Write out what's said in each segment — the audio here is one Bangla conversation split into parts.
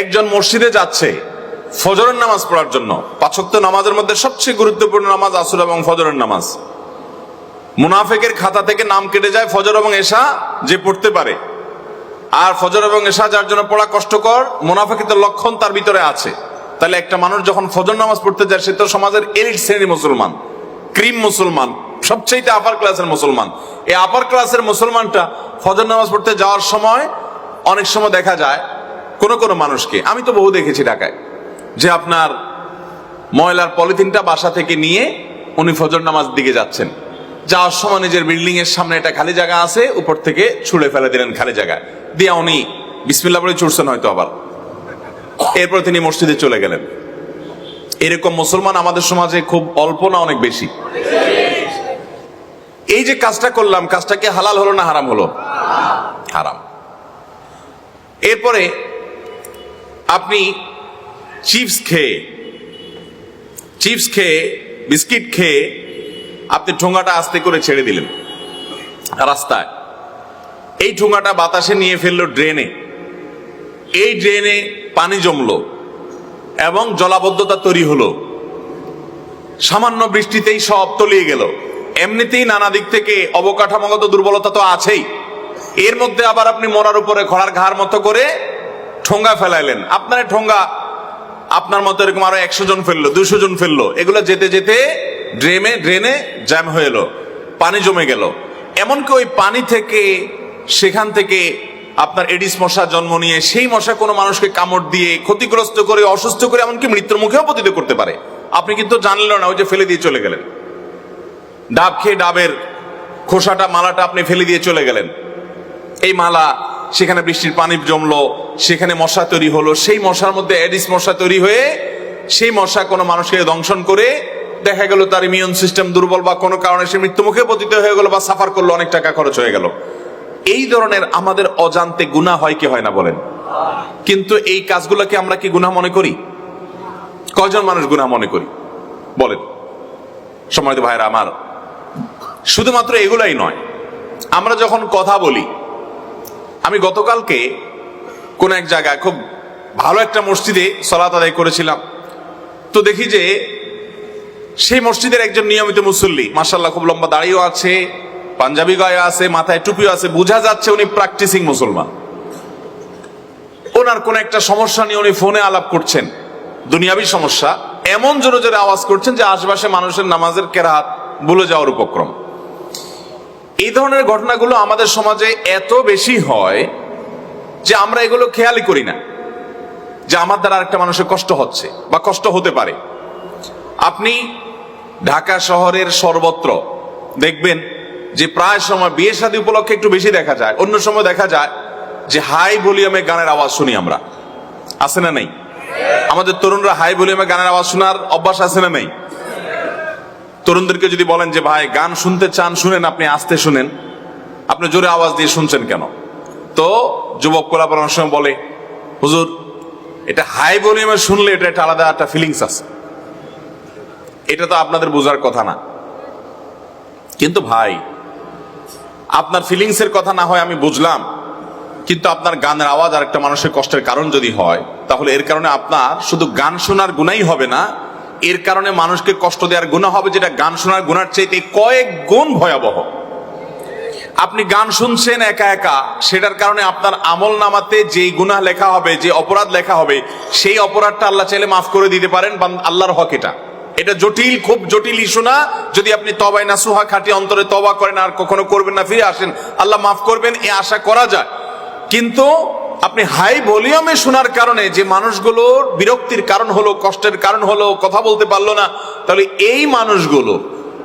একজন মসজিদে যাচ্ছে ফজরের নামাজ পড়ার জন্য। পাঁচক্ত নামাজের মধ্যে সবচেয়ে গুরুত্বপূর্ণ নামাজ আসর এবং ফজরের নামাজ। মুনাফেকের খাতা থেকে নাম কেটে যায় ফজর এবং এশা যে পড়তে পারে। আর ফজর এবং এশা যার জন্য পড়া কষ্টকর, মুনাফেকের লক্ষণ তার ভিতরে আছে। তাহলে একটা মানুষ যখন ফজর নামাজ পড়তে যায়, সে তো সমাজের এলিট শ্রেণির মুসলমান, ক্রিম মুসলমান সবচেয়ে আপার ক্লাসের মুসলমান। এই আপার ক্লাসের মুসলমানটা ফজর নামাজ পড়তে যাওয়ার সময় অনেক সময় দেখা যায় কোন কোন মানুষকে, আমি তো বহু দেখেছি ঢাকায়, যে আপনার ময়লার পলিথিনটা বাসা থেকে নিয়ে উনি ফজর নামাজ দিকে যাচ্ছেন। যাওয়ার সময় নিজের বিল্ডিং এর সামনে একটা খালি জায়গা আছে, উপর থেকে ছুড়ে ফেলে দিলেন খালি জায়গায় দিয়া উনি বিসমিল্লা বলে ছুটছেন হয়তো আবার। এরপর তিনি মসজিদে চলে গেলেন। এরকম মুসলমান আমাদের সমাজে খুব অল্প না অনেক বেশি? এই যে কাজটা করলাম কাজটাকে হালাল হলো না হারাম হলো? হারাম। এরপরে আপনি চিপস খেয়ে চিপস খেয়ে, বিস্কিট খেয়ে আপনি ঠোঙাটা আস্তে করে ছেড়ে দিলেন রাস্তায়। এই ঠোঙাটা বাতাসে নিয়ে ফেলল ড্রেনে। এই ড্রেনে পানি জমলো এবং জলাবদ্ধতা তৈরি হলো। সামান্য বৃষ্টিতেই সব তলিয়ে গেল। এমনিতেই নানা দিক থেকে অবকাঠামোগত দুর্বলতা তো আছেই। এর মধ্যে আবার আপনি মরার উপরে ঘোড়ার ঘাড় মতো করে ঠোঙ্গা ফেলাইলেন। আপনার ঠোঙ্গা, আপনার মতো এরকম আরও একশো জন ফেলল দুশো জন ফেলল। এগুলো যেতে যেতে ড্রেনে ড্রেনে জ্যাম হয়ে এলো, পানি জমে গেল। এমনকি ওই পানি থেকে, সেখান থেকে আপনার এডিস মশা জন্ম নিয়ে, সেই মশা কোনো মানুষকে কামড় দিয়ে ক্ষতিগ্রস্ত করে, অসুস্থ করে, এমনকি মৃত্যুর মুখেও পতিত করতে পারে। আপনি কিন্তু জানলেন না, ওই যে ফেলে দিয়ে চলে গেলেন। ডাব খেয়ে ডাবের খোসাটা, মালাটা আপনি ফেলে দিয়ে চলে গেলেন। এই মালা সেখানে বৃষ্টির পানি জমলো, সেখানে মশা তৈরি হলো, সেই মশার মধ্যে এডিস মশা তৈরি হয়ে সেই মশা কোনো মানুষকে দংশন করে দেখা গেল তার ইমিউন সিস্টেম দুর্বল বা কোনো কারণে সে মৃত্যুমুখে পতিত হয়ে গেল বা সাফার করল, অনেক টাকা খরচ হয়ে গেল। এই ধরনের আমাদের অজান্তে গুণা হয় কি হয় না বলেন? কিন্তু এই কাজগুলোকে আমরা কি গুনাহ মনে করি? কজন মানুষ গুনাহ মনে করি? বলেন। সময় ভাইরা আমার, শুধুমাত্র এগুলাই নয়, আমরা যখন কথা বলি আমি গতকালকে কোন এক জায়গায় খুব ভালো একটা মসজিদে সলাত আদায় করেছিলাম। তো দেখি যে সেই মসজিদের একজন নিয়মিত মুসল্লি মাসাল্লাহ খুব লম্বা দাড়িও আছে, পাঞ্জাবি গায়ে আছে, মাথায় টুপিও আছে, বোঝা যাচ্ছে উনি প্র্যাকটিসিং মুসলমান। ওনার কোন একটা সমস্যা নিয়ে উনি ফোনে আলাপ করছেন। দুনিয়াবি সমস্যা, এমন জোরে জোরে আওয়াজ করছেন যে আশেপাশে মানুষের নামাজের কেরাত ভুলে যাওয়ার উপক্রম। এই ধরনের ঘটনাগুলো আমাদের সমাজে এত বেশি হয় যে আমরা এগুলো খেয়ালই করি না, যে আমার দ্বারা আরেকটা মানুষের কষ্ট হচ্ছে বা কষ্ট হতে পারে। আপনি ঢাকা শহরের সর্বত্র দেখবেন যে প্রায় সময় বিয়ে শাদী উপলক্ষে একটু বেশি দেখা যায়, অন্য সময় দেখা যায় যে হাই ভলিউমে গানের আওয়াজ শুনি আমরা। আছে না নেই? আমাদের তরুণরা হাই ভলিউমে গানের আওয়াজ শোনার অভ্যাস আছে না নেই? তরুণদেরকে যদি বলেন যে, ভাই, গান শুনতে চান, শুনেন আপনি, আসতে শুনেন। আপনি জোরে আওয়াজ দিয়ে শুনছেন কেন? তো যুবক কোলাপর অনেক সময় বলে, হুজুর, এটা হাই ভলিউমে শুনলে এটা একটা আলাদা একটা ফিলিংস আছে। এটা তো আপনাদের বোঝার কথা না। কিন্তু ভাই, আপনার ফিলিংস এর কথা না হয় আমি বুঝলাম, কিন্তু আপনার গানের আওয়াজ আর একটা মানুষের কষ্টের কারণ যদি হয়, তাহলে এর কারণে আপনার শুধু গান শোনার গুণাই হবে না এর কারণে মানুষকে কষ্ট দেওয়ার গুণা হবে, যেটা গান শোনার গুণার চাইতে কয়েক গুণ ভয়াবহ। আপনি গান শুনছেন একা একা, সেটার কারণে আপনার আমল নামাতে যেই গুনাহ লেখা হবে, যে অপরাধ লেখা হবে, সেই অপরাধটা আল্লাহ চাইলে মাফ করে দিতে পারেন আল্লাহর হক এটা। এটা জটিল, খুব জটিল ইস্যু না, যদি আপনি তবাই না সুহা খাটি অন্তরে তবা করেন আর কখনো করবেন না, ফিরে আসেন, আল্লাহ মাফ করবেন, এ আশা করা যায়। কিন্তু আপনি হাই ভলিউমে শোনার কারণে যে মানুষগুলোর বিরক্তির কারণ হলো, কষ্টের কারণ হলো, কথা বলতে পারল না, তাহলে এই মানুষগুলো,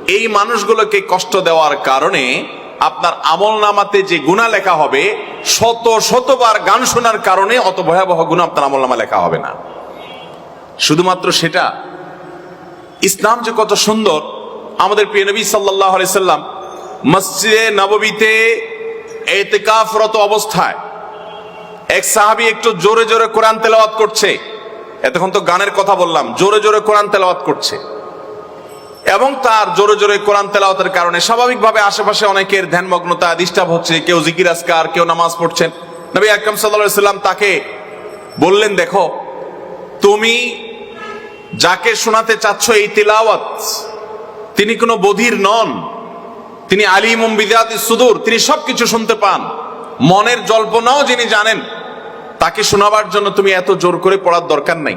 এই মানুষগুলোকে কষ্ট দেওয়ার কারণে আপনার আমল নামাতে যে গুণা লেখা হবে, শত শতবার গান শোনার কারণে অত ভয়াবহ গুণা আপনার আমল নামা লেখা হবে না। শুধুমাত্র সেটা, ইসলাম যে কত সুন্দর, আমাদের প্রিয় নবী সাল্লাহ সাল্লাম মসজিদে নববীতে এতেকাফরত অবস্থায় এক সাহাবি একটু জোরে জোরে কোরআন তেলাওয়াত করছে। এতক্ষণ তো গানের কথা বললাম, জোরে জোরে কোরআন তেলাওয়াত করছে। এবং তার জোরে জোরে কোরআন তেলাওয়াতের কারণে স্বাভাবিকভাবে আশেপাশে অনেকের ধ্যানমগ্নতা, ডিস্টার্ব হচ্ছে, কেউ জিকির আসকার কেউ নামাজ পড়ছেন। নবী আকরম সাল্লাহ সাল্লাম তাকে বললেন, দেখো, তুমি যাকে শোনাতে চাচ্ছ এই তেলাওয়াত, তিনি কোনো বধির নন। তিনি আলিম বিদাত সুদূর, তিনি সবকিছু শুনতে পান। মনের জল্পনাও যিনি জানেন তাকে শোনাবার জন্য তুমি এত জোর করে পড়ার দরকার নাই।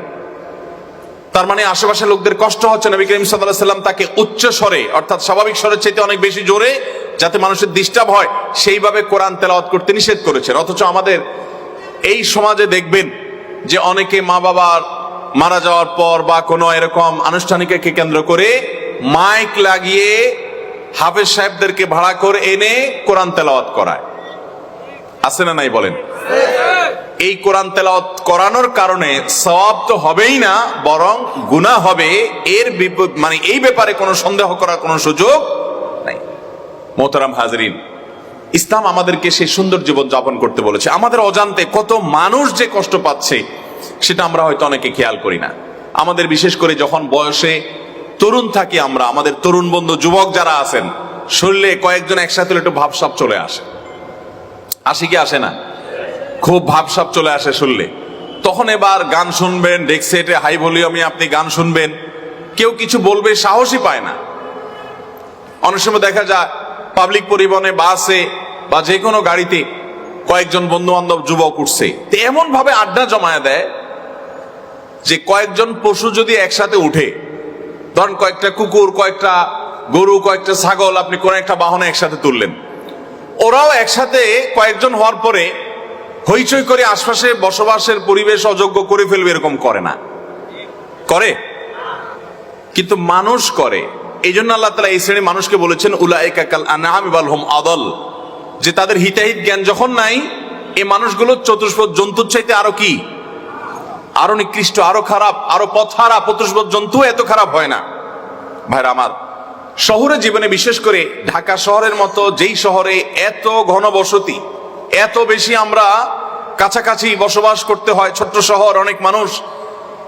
তার মানে আশেপাশে লোকদের কষ্ট হচ্ছে। নবী করিম সাল্লাম তাকে উচ্চ স্বরে, অর্থাৎ স্বাভাবিক স্বরের চাইতে অনেক বেশি জোরে, যাতে মানুষের ডিস্টার্ব হয়, সেইভাবে কোরআন তেলাওয়াত করতে নিষেধ করেছেন অথচ আমাদের এই সমাজে দেখবেন যে অনেকে মা বাবার মারা যাওয়ার পর বা কোনো এরকম আনুষ্ঠানিককে কেন্দ্র করে মাইক লাগিয়ে হাফেজ সাহেবদেরকে ভাড়া করে এনে কোরআন তেলাওয়াত করায়। আছে না নাই বলেন? এই কোরআন তেলাওয়াত করানোর কারণে সওয়াব তো হবেই না, বরং গুনাহ হবে। এর বিপ- মানে এই ব্যাপারে কোনো সন্দেহ করার কোনো সুযোগ নাই। মোহতারাম হাজরিন, ইসলাম আমাদেরকে সেই সুন্দর জীবন যাপন করতে বলেছে। আমাদের অজান্তে কত মানুষ যে কষ্ট পাচ্ছে, সেটা আমরা হয়তো অনেকে খেয়াল করি না। আমাদের বিশেষ করে যখন বয়সে তরুণ থাকি আমরা, আমাদের তরুণ বন্ধু যুবক যারা আছেন শরীরে কয়েকজন একসাথে একটু ভাবসাব চলে আসে। আসে কি আসে না? খুব ভাবসাব চলে আসে শুনলে। তখন এবার গান শুনবেন ডেক্সেটে হাই ভলিউমে আপনি গান শুনবেন। কেউ কিছু বলবে, সাহসই পায় না। অনেক সময় দেখা যায়, পাবলিক পরিবহনে, বাসে বা যে কোনো গাড়িতে কয়েকজন বন্ধু বান্ধব যুবক উঠছে। এমন ভাবে আড্ডা জমায় দেয় যে কয়েকজন পশু যদি একসাথে উঠে, ধরেন কয়েকটা কুকুর, কয়েকটা গরু, কয়েকটা ছাগল, আপনি কোন একটা বাহনে একসাথে তুললেন। ওরাও একসাথে কয়েকজন হওয়ার পরে হইচই করে আশপাশে বসবাসের পরিবেশ অযোগ্য করে ফেলবে এরকম করে না। করে? কিন্তু মানুষ করে। এই জন্য আল্লাহ তালা এই শ্রেণির মানুষকে বলেছেন উলাইকাল আনাম ইবাল হোম আদল। যে তাদের হিতাহিত জ্ঞান যখন নাই এই মানুষগুলো চতুষ্পদ জন্তুর চাইতে আরও কি? আরও নিকৃষ্ট, আরও খারাপ, আরও পথহারা, চতুষ্পদ জন্তু এত খারাপ হয় না। ভাইরা আমার, শহরে জীবনে বিশেষ করে ঢাকা শহরের মতো যেই শহরে এত ঘনবসতি এত বেশি আমরা কাছাকাছি বসবাস করতে হয়, ছোট্ট শহর, অনেক মানুষ।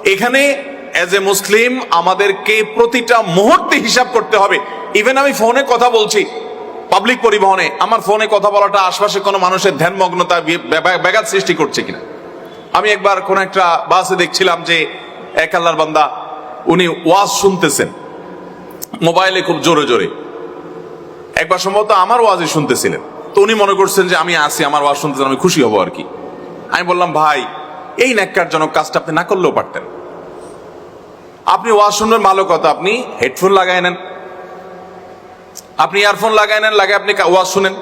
এখানে অ্যাজ এ মুসলিম আমাদেরকে প্রতিটা মুহূর্তে হিসাব করতে হবে। ইভেন আমি ফোনে কথা বলছি পাবলিক পরিবহনে, আমার ফোনে কথা বলাটা আশপাশে কোনো মানুষের ধ্যানমগ্নতা ব্যাঘাত সৃষ্টি করছে কিনা। আমি একবার কোন একটা বাসে দেখছিলাম যে এক আল্লাহর বান্দা, উনি ওয়াজ শুনতেছেন। মোবাইলে খুব জোরে জোরে। একবার সম্ভবত আমার ওয়াজই শুনতেছিলেন। তো উনি মনে করছেন যে আমি আসি আমার ওয়াজ শুনতেছেন আমি খুশি হব আর কি। আমি বললাম, ভাই, এই ন্যাক্কারজনক কাজটা আপনি না করলেও পারতেন। আপনি ওয়াজ শুনবেন, ভালো কথা, আপনি হেডফোন লাগাই নেন। আপনি ইয়ারফোন লাগাই নেন লাগে আপনি ওয়াজ শুনেন।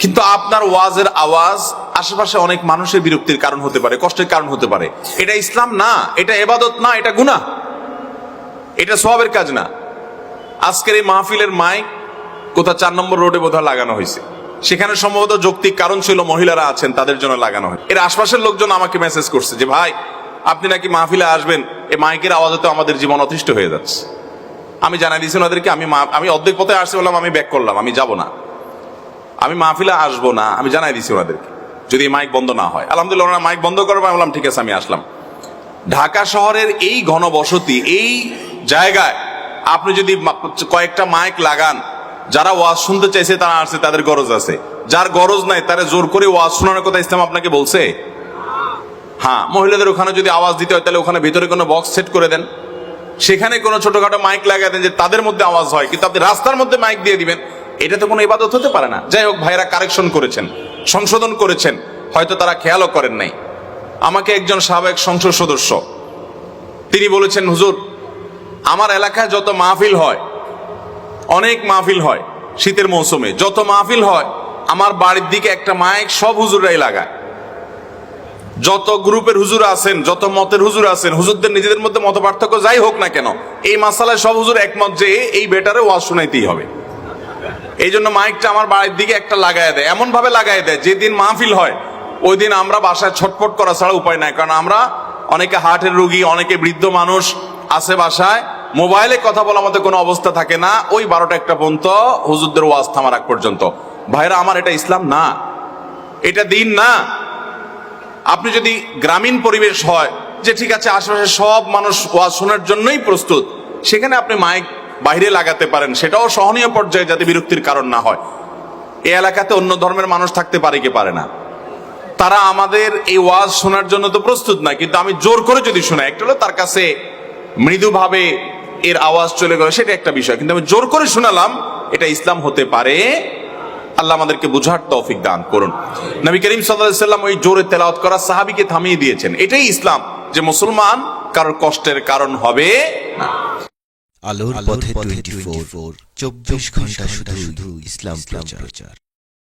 কিন্তু আপনার ওয়াজের আওয়াজ আশেপাশে অনেক মানুষের বিরক্তির কারণ হতে পারে, কষ্টের কারণ হতে পারে। এটা ইসলাম না, এটা এবাদত না, এটা গুনাহ। এটা সবের কাজ না। আজকের এই মাহফিলের মাইক কোথা চার নম্বর রোডে বোধহয় লাগানো হয়েছে। সেখানে সম্ভবত যৌক্তিক কারণ ছিল মহিলারা আছেন, তাদের জন্য লাগানো হয়। এর আশপাশের লোকজন আমাকে মেসেজ করছে যে, ভাই, আপনি নাকি মাহফিলে আসবেন, এই মাইকের আওয়াজে তো আমাদের জীবন অতিষ্ঠ হয়ে যাচ্ছে। আমি জানাই দিয়েছি ওনাদেরকে, আমি আমি অর্ধেক পথে আসতে বললাম, আমি ব্যাক করলাম, আমি যাব না। আমি মাহফিলে আসব না। আমি জানাই দিয়েছি ওনাদেরকে, যদি মাইক বন্ধ না হয়। আলহামদুলিল্লাহ, ওনারা মাইক বন্ধ করব আমি বললাম, ঠিক আছে, আমি আসলাম। ঢাকা শহরের এই ঘনবসতি, এই জায়গায় আপনি যদি কয়েকটা মাইক লাগান যারা ওয়াজ শুনতে চাইছে, তারা আসছে, তাদের গরজ আছে। যার গরজ নাই, তারা জোর করে ওয়াজ শোনানোর কথা ইসলাম আপনাকে বলছে। হ্যাঁ মহিলাদের ওখানে যদি আওয়াজ দিতে হয়, তাহলে ওখানে ভিতরে কোনো বক্স সেট করে দেন। সেখানে কোনো ছোটখাটো মাইক লাগাই দেন যে তাদের মধ্যে আওয়াজ হয়, কিন্তু আপনি রাস্তার মধ্যে মাইক দিয়ে দিবেন, এটা তো কোনো ইবাদত হতে পারে না। যাই হোক, ভাইরা কারেকশন করেছেন, সংশোধন করেছেন, হয়তো তারা খেয়ালও করেন নাই। আমাকে একজন সাবেক সংসদ সদস্য, তিনি বলেছেন, হুজুর, আমার এলাকায় যত মাহফিল হয় অনেক মাহফিল হয় শীতের মৌসুমে। যত মাহফিল হয়, আমার বাড়ির দিকে একটা মাইক সব হুজুররাই লাগায়। যত গ্রুপের হুজুর আছেন, যত মতের হুজুর আছেন, হুজুরদের নিজেদের মধ্যে মত পার্থক্য যাই হোক না কেন, এই মাসালায় সব হুজুর একমত যে এই বেটারে ওয়াজ শোনাইতেই হবে। এই জন্য মাইকটা আমার বাড়ির দিকে একটা লাগাই দেয় এমন ভাবে লাগাই দেয়, যেদিন মাহফিল হয় ওই দিন আমরা বাসায় ছটফট করা ছাড়া উপায় নাই, কারণ আমরা অনেকে হার্টের রুগী, অনেকে বৃদ্ধ মানুষ আছে বাসায় মোবাইলে কথা বলার মতো কোনো অবস্থা থাকে না। ওই বারোটা একটা পর্যন্ত হুজুরদের ওয়াজ থামার আগ পর্যন্ত। ভাইরা, আমার এটা ইসলাম না। এটা দিন না। আপনি যদি গ্রামীণ পরিবেশ হয় যে ঠিক আছে, আশেপাশে সব মানুষ ওয়াজ শোনার জন্যই প্রস্তুত, সেখানে আপনি মাইক বাইরে লাগাতে পারেন। সেটাও সহনীয় পর্যায়ে যাতে বিরক্তির কারণ না হয়। এই এলাকাতে অন্য ধর্মের মানুষ থাকতে পারে কি পারে না। তারা আমাদের এই ওয়াজ শোনার জন্য তো প্রস্তুত না, কিন্তু আমি জোর করে যদি শোনাই, একটা হলো তার কাছে মৃদুভাবে এর আওয়াজ চলে গেল সেটা একটা বিষয়। কিন্তু আমি জোর করে শোনালাম এটা ইসলাম হতে পারে। আল্লাহ আমাদেরকে বুঝার তৌফিক দান করুন। নবী করিম সাল্লাম ওই জোরে তেলাওয়াত করা সাহাবিকে থামিয়ে দিয়েছেন। এটাই ইসলাম যে মুসলমান কারোর কষ্টের কারণ হবে না। আলোর পথে টোয়েন্টি ফোর চব্বিশ ঘণ্টা শুধু শুধু ইসলাম প্রচার।